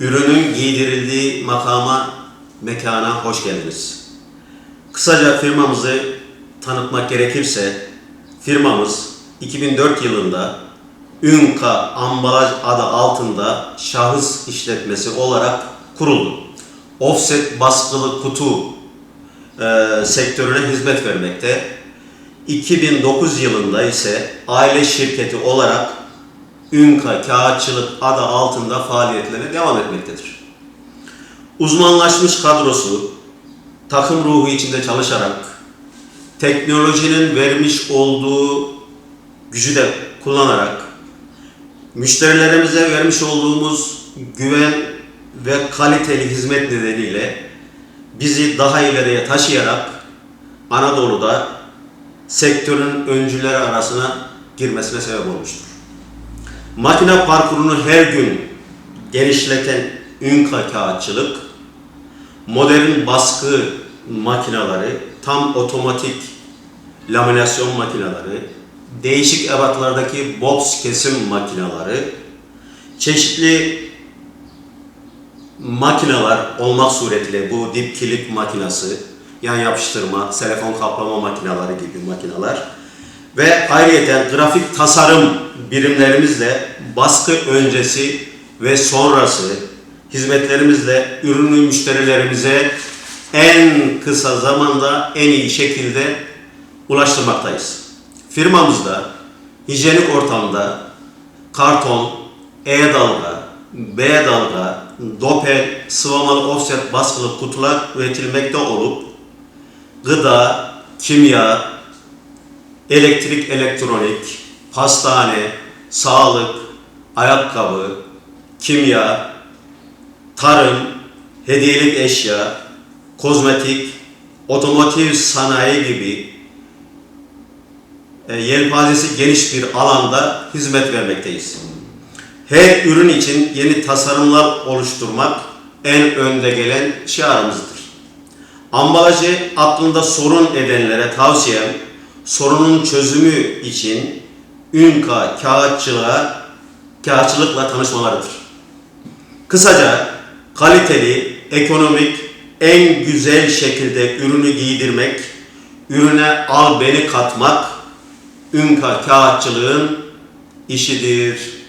ürünün giydirildiği makama, mekana hoş geldiniz. Kısaca firmamızı tanıtmak gerekirse, firmamız 2004 yılında Ünka Ambalaj adı altında şahıs işletmesi olarak kuruldu. Offset baskılı kutu e, sektörüne hizmet vermekte. 2009 yılında ise aile şirketi olarak Ünka Kağıtçılık adı altında faaliyetlerine devam etmektedir. Uzmanlaşmış kadrosu, takım ruhu içinde çalışarak, teknolojinin vermiş olduğu gücü de kullanarak, müşterilerimize vermiş olduğumuz güven ve kaliteli hizmet nedeniyle bizi daha ileriye taşıyarak Anadolu'da sektörün öncüleri arasına girmesine sebep olmuştur. Makine parkurunu her gün genişleten Ünka kağıtçılık, modern baskı makineleri, tam otomatik laminasyon makineleri, değişik ebatlardaki box kesim makineleri, çeşitli makineler olmak suretiyle bu dip kilit makinası, yan yapıştırma, telefon kaplama makineleri gibi makineler ve ayrıca grafik tasarım birimlerimizle baskı öncesi ve sonrası hizmetlerimizle ürünü müşterilerimize en kısa zamanda en iyi şekilde ulaştırmaktayız. Firmamızda hijyenik ortamda karton, E-dalga, B-dalga, dopel, sıvamalı offset baskılı kutular üretilmekte olup gıda, kimya, elektrik, elektronik, hastane, sağlık, ayakkabı, kimya, tarım, hediyelik eşya, kozmetik, otomotiv sanayi gibi e, yelpazesi geniş bir alanda hizmet vermekteyiz. Her ürün için yeni tasarımlar oluşturmak en önde gelen şiarımızdır. Ambalajı aklında sorun edenlere tavsiyem sorunun çözümü için Ünka kağıtçılığa, kağıtçılıkla tanışmalarıdır. Kısaca kaliteli, ekonomik, en güzel şekilde ürünü giydirmek, ürüne al beni katmak Ünka kağıtçılığın işidir.